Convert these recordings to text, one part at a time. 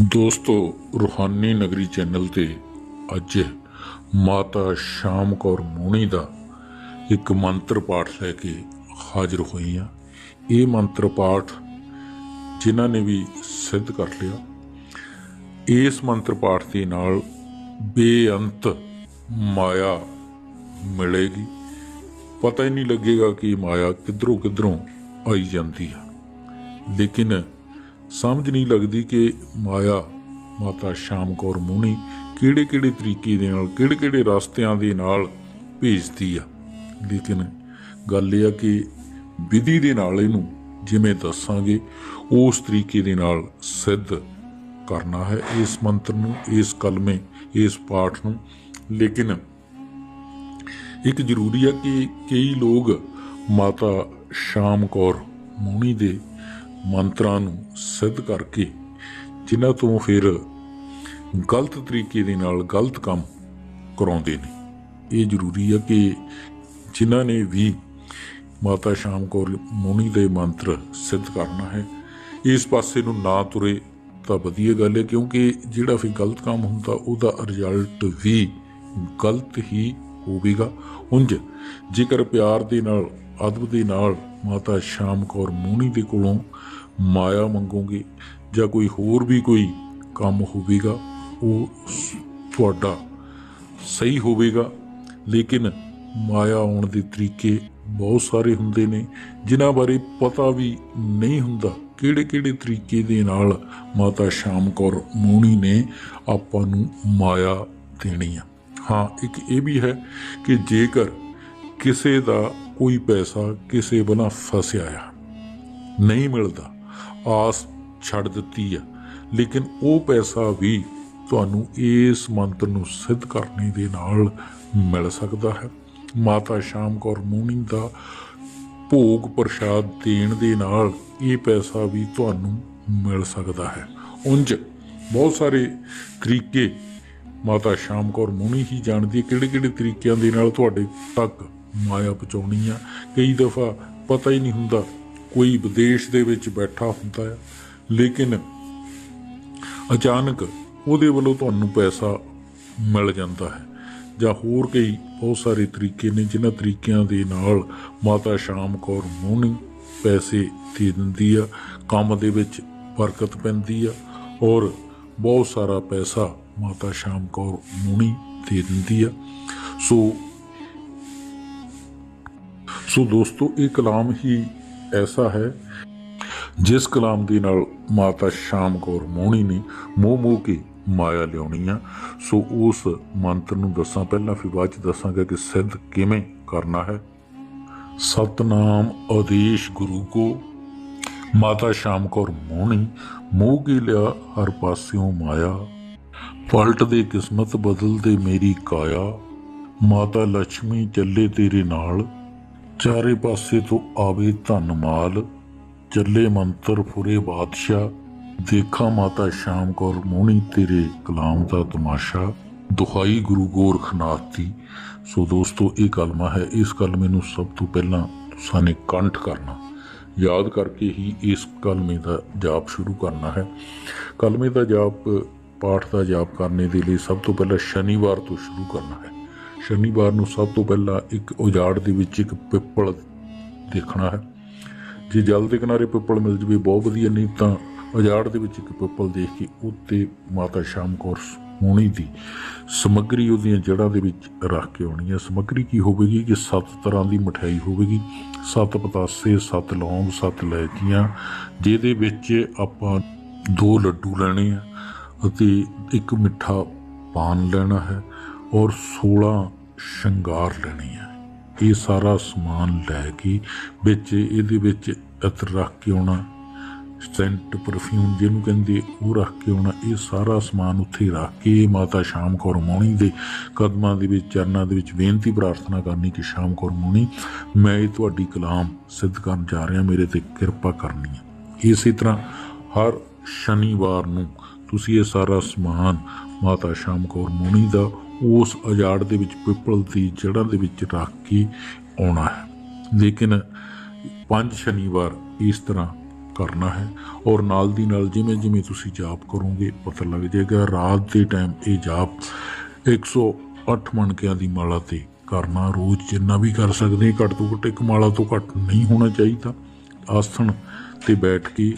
ਦੋਸਤੋ, ਰੂਹਾਨੀ ਨਗਰੀ ਚੈਨਲ ਤੇ ਅੱਜ ਮਾਤਾ ਸ਼ਾਮ ਕੌਰ ਮੋਣੀ ਦਾ ਇੱਕ ਮੰਤਰ ਪਾਠ ਲੈ ਕੇ ਹਾਜ਼ਰ ਹੋਈ ਆ ਇਹ ਮੰਤਰ ਪਾਠ ਜਿਨ੍ਹਾਂ ਨੇ ਵੀ ਸਿੱਧ ਕਰ ਲਿਆ, ਇਸ ਮੰਤਰ ਪਾਠ ਦੇ ਨਾਲ ਬੇਅੰਤ ਮਾਇਆ ਮਿਲੇਗੀ। ਪਤਾ ਹੀ ਨਹੀਂ ਲੱਗੇਗਾ ਕਿ ਮਾਇਆ ਕਿੱਧਰੋਂ ਕਿੱਧਰੋਂ ਆਈ ਜਾਂਦੀ ਆ। ਲੇਕਿਨ ਸਮਝ ਨਹੀਂ ਲੱਗਦੀ ਕਿ ਮਾਇਆ, ਮਾਤਾ ਸ਼ਾਮ ਕੌਰ ਮੋਹਣੀ ਕਿਹੜੇ ਕਿਹੜੇ ਤਰੀਕੇ ਦੇ ਨਾਲ ਕਿਹੜੇ ਕਿਹੜੇ ਰਸਤਿਆਂ ਦੇ ਨਾਲ ਭੇਜਦੀ ਆ। ਲੇਕਿਨ ਗੱਲ ਇਹ ਆ ਕਿ ਵਿਧੀ ਦੇ ਨਾਲ ਇਹਨੂੰ ਜਿਵੇਂ ਦੱਸਾਂਗੇ, ਉਸ ਤਰੀਕੇ ਦੇ ਨਾਲ ਸਿੱਧ ਕਰਨਾ ਹੈ ਇਸ ਮੰਤਰ ਨੂੰ, ਇਸ ਕਲਮੇ, ਇਸ ਪਾਠ ਨੂੰ। ਲੇਕਿਨ ਇੱਕ ਜ਼ਰੂਰੀ ਹੈ ਕਿ ਕਈ ਲੋਕ ਮਾਤਾ ਸ਼ਾਮ ਕੌਰ ਮੋਹਣੀ ਦੇ ਮੰਤਰਾਂ ਨੂੰ ਸਿੱਧ ਕਰਕੇ, ਜਿਨ੍ਹਾਂ ਤੋਂ ਫਿਰ ਗਲਤ ਤਰੀਕੇ ਦੇ ਨਾਲ ਗਲਤ ਕੰਮ ਕਰਾਉਂਦੇ ਨੇ। ਇਹ ਜ਼ਰੂਰੀ ਹੈ ਕਿ ਜਿਨ੍ਹਾਂ ਨੇ ਵੀ ਮਾਤਾ ਸ਼ਾਮ ਕੌਰ ਮੋਹਣੀ ਦੇ ਮੰਤਰ ਸਿੱਧ ਕਰਨਾ ਹੈ, ਇਸ ਪਾਸੇ ਨੂੰ ਨਾ ਤੁਰੇ ਤਾਂ ਵਧੀਆ ਗੱਲ ਹੈ, ਕਿਉਂਕਿ ਜਿਹੜਾ ਫਿਰ ਗਲਤ ਕੰਮ ਹੁੰਦਾ, ਉਹਦਾ ਰਿਜ਼ਲਟ ਵੀ ਗਲਤ ਹੀ ਹੋਵੇਗਾ। ਉਂਝ ਜੇਕਰ ਪਿਆਰ ਦੇ ਨਾਲ ਅਦਬ ਦੇ ਨਾਲ ਮਾਤਾ ਸ਼ਾਮ ਕੌਰ ਮੋਹਣੀ ਦੇ ਕੋਲੋਂ ਮਾਇਆ ਮੰਗੋਗੇ ਜਾਂ ਕੋਈ ਹੋਰ ਵੀ ਕੋਈ ਕੰਮ ਹੋਵੇਗਾ, ਉਹ ਤੁਹਾਡਾ ਸਹੀ ਹੋਵੇਗਾ। ਲੇਕਿਨ ਮਾਇਆ ਆਉਣ ਦੇ ਤਰੀਕੇ ਬਹੁਤ ਸਾਰੇ ਹੁੰਦੇ ਨੇ, ਜਿਨ੍ਹਾਂ ਬਾਰੇ ਪਤਾ ਵੀ ਨਹੀਂ ਹੁੰਦਾ। ਕਿਹੜੇ ਕਿਹੜੇ ਤਰੀਕੇ ਦੇ ਨਾਲ ਮਾਤਾ ਸ਼ਾਮ ਕੌਰ ਮੋਹਣੀ ਨੇ ਆਪਾਂ ਨੂੰ ਮਾਇਆ ਦੇਣੀ ਆ। ਹਾਂ, ਇੱਕ ਇਹ ਵੀ ਹੈ ਕਿ ਜੇਕਰ ਕਿਸੇ ਦਾ ਕੋਈ ਪੈਸਾ ਕਿਸੇ ਬਣਾ ਫਸਿਆ ਆ। ਨਹੀਂ ਮਿਲਦਾ। ਆਸ ਛੱਡ ਦਿੱਤੀ ਆ। ਲੇਕਿਨ ਉਹ ਪੈਸਾ ਵੀ ਤੁਹਾਨੂੰ ਇਸ ਮੰਤਰ ਨੂੰ ਸਿੱਧ ਕਰਨੇ ਦੇ ਨਾਲ ਮਿਲ ਸਕਦਾ ਹੈ। ਮਾਤਾ ਸ਼ਾਮ ਕੌਰ ਮੋਹਣੀ ਦਾ ਭੋਗ ਪ੍ਰਸ਼ਾਦ ਦੇਣ ਦੇ ਨਾਲ ਇਹ ਪੈਸਾ ਵੀ ਤੁਹਾਨੂੰ ਮਿਲ ਸਕਦਾ ਹੈ। ਉਂਝ ਬਹੁਤ ਸਾਰੇ ਤਰੀਕੇ ਮਾਤਾ ਸ਼ਾਮ ਕੌਰ ਮੋਹਣੀ ਹੀ ਜਾਣਦੀ ਹੈ ਕਿਹੜੇ ਕਿਹੜੇ ਤਰੀਕਿਆਂ ਦੇ ਨਾਲ ਤੁਹਾਡੇ ਤੱਕ ਮਾਇਆ ਪਹੁੰਚਾਉਣੀ ਆ। ਕਈ ਦਫਾ ਪਤਾ ਹੀ ਨਹੀਂ ਹੁੰਦਾ ਕੋਈ ਵਿਦੇਸ਼ ਦੇ ਵਿੱਚ ਬੈਠਾ ਹੁੰਦਾ ਹੈ ਲੇਕਿਨ ਅਚਾਨਕ ਉਹਦੇ ਵੱਲੋਂ ਤੁਹਾਨੂੰ ਪੈਸਾ ਮਿਲ ਜਾਂਦਾ ਹੈ। ਜਾਂ ਹੋਰ ਕਈ ਬਹੁਤ ਸਾਰੇ ਤਰੀਕੇ ਨੇ, ਜਿਨ੍ਹਾਂ ਤਰੀਕਿਆਂ ਦੇ ਨਾਲ ਮਾਤਾ ਸ਼ਾਮ ਕੌਰ ਮੋਹਣੀ ਪੈਸੇ ਦੇ ਦਿੰਦੀ ਆ, ਕੰਮ ਦੇ ਵਿੱਚ ਬਰਕਤ ਪੈਂਦੀ ਆ, ਔਰ ਬਹੁਤ ਸਾਰਾ ਪੈਸਾ ਮਾਤਾ ਸ਼ਾਮ ਕੌਰ ਮੋਹਣੀ ਦੇ ਦਿੰਦੀ ਆ। ਸੋ ਸੋ ਦੋਸਤੋ, ਇਹ ਕਲਾਮ ਹੀ ਐਸਾ ਹੈ ਜਿਸ ਕਲਾਮ ਦੇ ਨਾਲ ਮਾਤਾ ਸ਼ਾਮ ਕੌਰ ਮੋਹਣੀ ਨੇ ਮੋਹ ਮੋਹ ਕੇ ਮਾਇਆ ਲਿਆਉਣੀ ਆ। ਸੋ ਉਸ ਮੰਤਰ ਨੂੰ ਦੱਸਾਂ ਪਹਿਲਾਂ, ਫਿਰ ਬਾਅਦ ਚ ਦੱਸਾਂਗਾ ਕਿ ਸਿੱਧ ਕਿਵੇਂ ਕਰਨਾ ਹੈ। ਸਤਨਾਮ ਆਦੇਸ਼ ਗੁਰੂ ਕੋ, ਮਾਤਾ ਸ਼ਾਮ ਕੌਰ ਮੋਹਣੀ, ਮੋਹ ਕੇ ਲਿਆ ਹਰ ਪਾਸਿਓਂ ਮਾਇਆ। ਪਲਟ ਦੇ ਕਿਸਮਤ ਬਦਲ ਦੇ ਮੇਰੀ ਕਾਇਆ। ਮਾਤਾ ਲక్ష్ਮੀ ਚੱਲੇ ਤੇਰੇ ਨਾਲ ਚਾਰੇ ਪਾਸੇ ਤੋਂ ਆਵੇ ਧਨ ਮਾਲ ਚੱਲੇ ਮੰਤਰ ਫੁਰੇ ਬਾਦਸ਼ਾਹ, ਦੇਖਾ ਮਾਤਾ ਸ਼ਾਮ ਕੌਰ ਮੋਹਣੀ ਤੇਰੇ ਕਲਾਮ ਦਾ ਤਮਾਸ਼ਾ, ਦੁਹਾਈ ਗੁਰੂ ਗੋਰਖਨਾਥ ਦੀ। ਸੋ ਦੋਸਤੋ, ਇਹ ਕਲਮਾ ਹੈ, ਇਸ ਕਲਮੇ ਨੂੰ ਸਭ ਤੋਂ ਪਹਿਲਾਂ ਤੁਸਾਂ ਨੇ ਕੰਠ ਕਰਨਾ। ਯਾਦ ਕਰਕੇ ਹੀ ਇਸ ਕਲਮੇ ਦਾ ਜਾਪ ਸ਼ੁਰੂ ਕਰਨਾ ਹੈ। ਕਲਮੇ ਦਾ ਜਾਪ, ਪਾਠ ਦਾ ਜਾਪ ਕਰਨੇ ਦੇ ਲਈ ਸਭ ਤੋਂ ਪਹਿਲਾਂ ਸ਼ਨੀਵਾਰ ਤੋਂ ਸ਼ੁਰੂ ਕਰਨਾ ਹੈ। ਸ਼ਨੀਵਾਰ ਨੂੰ ਸਭ ਤੋਂ ਪਹਿਲਾਂ ਇੱਕ ਉਜਾੜ ਦੇ ਵਿੱਚ ਇੱਕ ਪਿੱਪਲ ਦੇਖਣਾ ਹੈ। ਜੇ ਜਲ ਦੇ ਕਿਨਾਰੇ ਪਿੱਪਲ ਮਿਲ ਜਵੇ, ਬਹੁਤ ਵਧੀਆ, ਨਹੀਂ ਤਾਂ ਉਜਾੜ ਦੇ ਵਿੱਚ ਇੱਕ ਪਿੱਪਲ ਦੇਖ ਕੇ ਉੱਤੇ ਮਾਤਾ ਸ਼ਾਮ ਕੌਰ ਹੋਣੀ ਦੀ ਸਮੱਗਰੀ ਉਹਦੀਆਂ ਜੜ੍ਹਾਂ ਦੇ ਵਿੱਚ ਰੱਖ ਕੇ ਆਉਣੀ ਹੈ। ਸਮੱਗਰੀ ਕੀ ਹੋਵੇਗੀ ਕਿ ਸੱਤ ਤਰ੍ਹਾਂ ਦੀ ਮਠਿਆਈ ਹੋਵੇਗੀ। ਸੱਤ ਪਤਾਸੇ, ਸੱਤ ਲੌਂਗ, ਸੱਤ ਲੈਚੀਆਂ ਜਿਹਦੇ ਵਿੱਚ ਆਪਾਂ ਦੋ ਲੱਡੂ ਲੈਣੇ ਆ ਅਤੇ ਇੱਕ ਮਿੱਠਾ ਪਾਨ ਲੈਣਾ ਹੈ। ਔਰ 16 ਸ਼ਿੰਗਾਰ ਲੈਣੀ ਹੈ ਇਹ ਸਾਰਾ ਸਮਾਨ ਲੈ ਕੇ ਵਿੱਚ ਇਹਦੇ ਵਿੱਚ ਅਤਰ ਰੱਖ ਕੇ ਆਉਣਾ, ਸੈਂਟ ਪਰਫਿਊਮ ਜਿਹਨੂੰ ਕਹਿੰਦੇ ਉਹ ਰੱਖ ਕੇ ਆਉਣਾ। ਇਹ ਸਾਰਾ ਸਮਾਨ ਉੱਥੇ ਰੱਖ ਕੇ ਮਾਤਾ ਸ਼ਾਮ ਕੌਰ ਮੋਣੀ ਦੇ ਕਦਮਾਂ ਦੇ ਵਿੱਚ, ਚਰਨਾਂ ਦੇ ਵਿੱਚ ਬੇਨਤੀ ਪ੍ਰਾਰਥਨਾ ਕਰਨੀ ਕਿ ਸ਼ਾਮ ਕੌਰ ਮੋਹਣੀ ਮੈਂ ਇਹ ਤੁਹਾਡੀ ਕਲਾਮ ਸਿੱਧ ਕਰਨ ਜਾ ਰਿਹਾ, ਮੇਰੇ ਤੇ ਕਿਰਪਾ ਕਰਨੀ ਹੈ। ਇਸੇ ਤਰ੍ਹਾਂ ਹਰ ਸ਼ਨੀਵਾਰ ਨੂੰ ਤੁਸੀਂ ਇਹ ਸਾਰਾ ਸਮਾਨ ਮਾਤਾ ਸ਼ਾਮ ਕੌਰ ਮੋਹਣੀ ਦਾ ਉਸ ਉਜਾੜ ਦੇ ਵਿੱਚ, ਪਿੱਪਲ ਦੀ ਜੜ੍ਹਾਂ ਦੇ ਵਿੱਚ ਰੱਖ ਕੇ ਆਉਣਾ ਹੈ। ਲੇਕਿਨ ਪੰਜ ਸ਼ਨੀਵਾਰ ਇਸ ਤਰ੍ਹਾਂ ਕਰਨਾ ਹੈ ਔਰ ਨਾਲ ਦੀ ਨਾਲ ਜਿਵੇਂ ਜਿਵੇਂ ਤੁਸੀਂ ਜਾਪ ਕਰੋਗੇ, ਪਤਾ ਲੱਗ ਜਾਏਗਾ, ਰਾਤ ਦੇ ਟਾਈਮ ਇਹ ਜਾਪ 108 ਮਣਕਿਆਂ ਦੀ ਮਾਲਾ ਤੇ ਕਰਨਾ, ਰੋਜ਼ ਜਿੰਨਾ ਵੀ ਕਰ ਸਕਦੇ ਘੱਟ ਤੋਂ ਘੱਟ ਇੱਕ ਮਾਲਾ ਤੋਂ ਘੱਟ ਨਹੀਂ ਹੋਣਾ ਚਾਹੀਦਾ। ਆਸਣ ਤੇ ਬੈਠ ਕੇ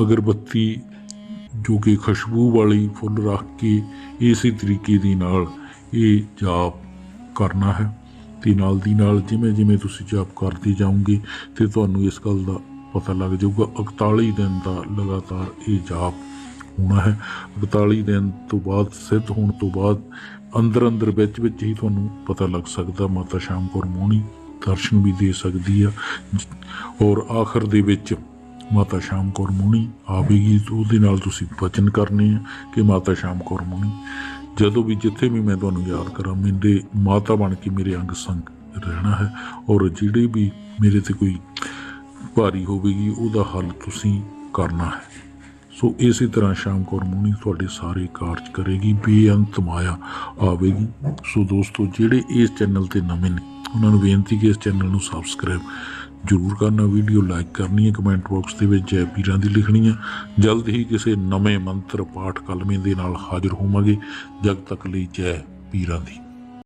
ਅਗਰਬੱਤੀ ਜੋ ਕਿ ਖੁਸ਼ਬੂ ਵਾਲੀ ਫੁੱਲ ਰੱਖ ਕੇ ਇਸੇ ਤਰੀਕੇ ਦੇ ਨਾਲ ਇਹ ਜਾਪ ਕਰਨਾ ਹੈ? ਤੇ ਨਾਲ ਦੀ ਨਾਲ ਜਿਵੇਂ ਜਿਵੇਂ ਤੁਸੀਂ ਜਾਪ ਕਰਦੇ ਜਾਓਗੇ ਤੇ ਤੁਹਾਨੂੰ ਇਸ ਗੱਲ ਦਾ ਪਤਾ ਲੱਗ ਜਾਊਗਾ 41 ਦਿਨ ਦਾ ਲਗਾਤਾਰ ਇਹ ਜਾਪ ਹੋਣਾ ਹੈ। 41 ਦਿਨ ਤੋਂ ਬਾਅਦ, ਸਿੱਧ ਹੋਣ ਤੋਂ ਬਾਅਦ ਅੰਦਰ ਅੰਦਰ ਵਿੱਚ ਵਿੱਚ ਹੀ ਤੁਹਾਨੂੰ ਪਤਾ ਲੱਗ ਸਕਦਾ, ਮਾਤਾ ਸ਼ਾਮ ਕੌਰ ਮੋਹਣੀ ਦਰਸ਼ਨ ਵੀ ਦੇ ਸਕਦੀ ਆ। ਜ- ਔਰ ਆਖਰ ਦੇ ਵਿੱਚ ਮਾਤਾ ਸ਼ਾਮ ਕੌਰ ਮੋਹਣੀ ਆਵੇਗੀ, ਉਹਦੇ ਨਾਲ ਤੁਸੀਂ ਵਚਨ ਕਰਨੇ ਆ ਕਿ ਮਾਤਾ ਸ਼ਾਮ ਕੌਰ ਮੋਹਣੀ ਜਦੋਂ ਵੀ ਜਿੱਥੇ ਵੀ ਮੈਂ ਤੁਹਾਨੂੰ ਯਾਦ ਕਰਾਂ ਮੇਰੇ ਮਾਤਾ ਬਣ ਕੇ ਮੇਰੇ ਅੰਗ ਸੰਗ ਰਹਿਣਾ ਹੈ ਔਰ ਜਿਹੜੇ ਵੀ ਮੇਰੇ ਤੇ ਕੋਈ ਭਾਰੀ ਹੋਵੇਗੀ, ਉਹਦਾ ਹੱਲ ਤੁਸੀਂ ਕਰਨਾ ਹੈ। ਸੋ ਇਸੇ ਤਰ੍ਹਾਂ ਸ਼ਾਮ ਕੌਰ ਮੋਹਣੀ ਤੁਹਾਡੇ ਸਾਰੇ ਕਾਰਜ ਕਰੇਗੀ, ਬੇਅੰਤ ਮਾਇਆ ਆਵੇਗੀ। ਸੋ ਦੋਸਤੋ, ਜਿਹੜੇ ਇਸ ਚੈਨਲ ਤੇ ਨਵੇਂ ਨੇ ਉਹਨਾਂ ਨੂੰ ਬੇਨਤੀ ਕਿ ਇਸ ਚੈਨਲ ਨੂੰ ਸਬਸਕ੍ਰਾਈਬ ਜ਼ਰੂਰ ਕਰਨਾ ਵੀਡੀਓ ਲਾਈਕ ਕਰਨੀ ਹੈ ਕਮੈਂਟ ਬਾਕਸ ਦੇ ਵਿੱਚ ਜੈ ਪੀਰਾਂ ਦੀ ਲਿਖਣੀ ਹੈ। ਜਲਦ ਹੀ ਕਿਸੇ ਨਵੇਂ ਮੰਤਰ ਪਾਠ ਕਲਮੇ ਦੇ ਨਾਲ ਹਾਜ਼ਰ ਹੋਵਾਂਗੇ। ਜਦ ਤੱਕ ਲਈ ਜੈ ਪੀਰਾਂ ਦੀ।